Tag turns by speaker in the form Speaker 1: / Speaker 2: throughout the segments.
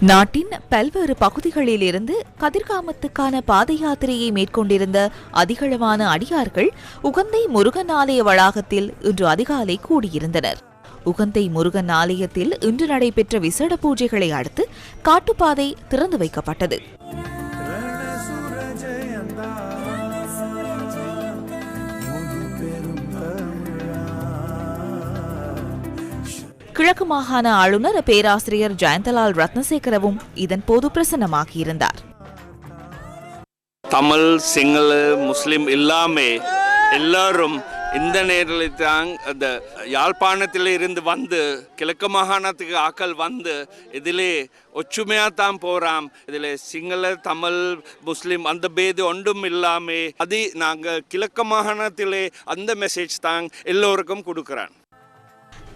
Speaker 1: நாட்டின் பல்வேறு பகுதிகளில் இருந்து கதிர்காமத்துக்கான பாத யாத்திரையை மேற்கொண்டிருந்த அதிகளவான அடியார்கள் உகந்தை முருகன் ஆலய வளாகத்தில் இன்று அதிகாலை கூடியிருந்தனர். உகந்தை முருகன் ஆலயத்தில் இன்று நடைபெற்ற விசேட பூஜைகளை அடுத்து காட்டுப்பாதை திறந்து வைக்கப்பட்டது. கிழக்கு மாகாண ஆளுநர் பேராசிரியர் ஜெயந்தலால் ரத்னசேகரவும் இதன் போது பிரசன்னமாகியிருந்தார்
Speaker 2: தமிழ் சிங்கள முஸ்லிம் எல்லாமே எல்லாரும் இந்த நேரில் தான் அந்த யாழ்ப்பாணத்தில் இருந்து வந்து கிழக்கு மாகாணத்துக்கு ஆக்கள் வந்து இதிலே ஒற்றுமையாக தான் போகிறோம் இதில் சிங்கள தமிழ் முஸ்லீம் அந்த பேது ஒன்றும் இல்லாமல் அது நாங்கள் கிழக்கு மாகாணத்திலே அந்த மெசேஜ் தான் எல்லோருக்கும் கொடுக்குறான்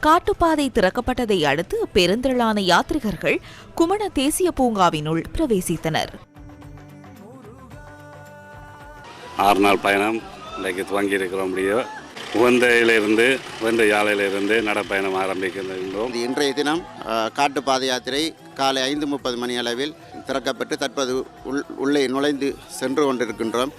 Speaker 1: காட்டுப்பாதை திறக்கப்பட்டதை அடுத்து பெருந்திரளான யாத்ரிகர்கள் குமண தேசிய பூங்காவினுள் பிரவேசித்தனர்.
Speaker 3: ஆறு நாள் பயணம் இன்றைக்கு துவங்கி இருக்கிறோம் முடியும் உகந்தையிலிருந்து உகந்த யாழையிலிருந்து நடைப்பயணம் ஆரம்பிக்கின்றோம்.
Speaker 4: இன்றைய தினம் காட்டு பாத யாத்திரை காலை ஐந்து முப்பது மணி அளவில் திறக்கப்பட்டு தற்போது உள் உள்ளே நுழைந்து சென்று கொண்டிருக்கின்றோம்.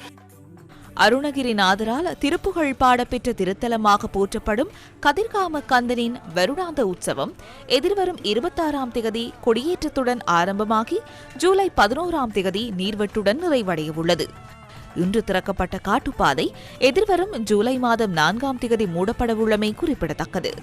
Speaker 1: அருணகிரிநாதரால் திருப்புகழ் பாடப்பெற்ற திருத்தலமாக போற்றப்படும் கதிர்காம கந்தனின் வருடாந்த உற்சவம் எதிர்வரும் இருபத்தாறாம் திகதி கொடியேற்றத்துடன் ஆரம்பமாகி ஜூலை பதினோராம் திகதி நீர்வெட்டுடன் நிறைவடையவுள்ளது. இன்று திறக்கப்பட்ட காட்டுப்பாதை எதிர்வரும் ஜூலை மாதம் நான்காம் திகதி மூடப்படவுள்ளமை குறிப்பிடத்தக்கது.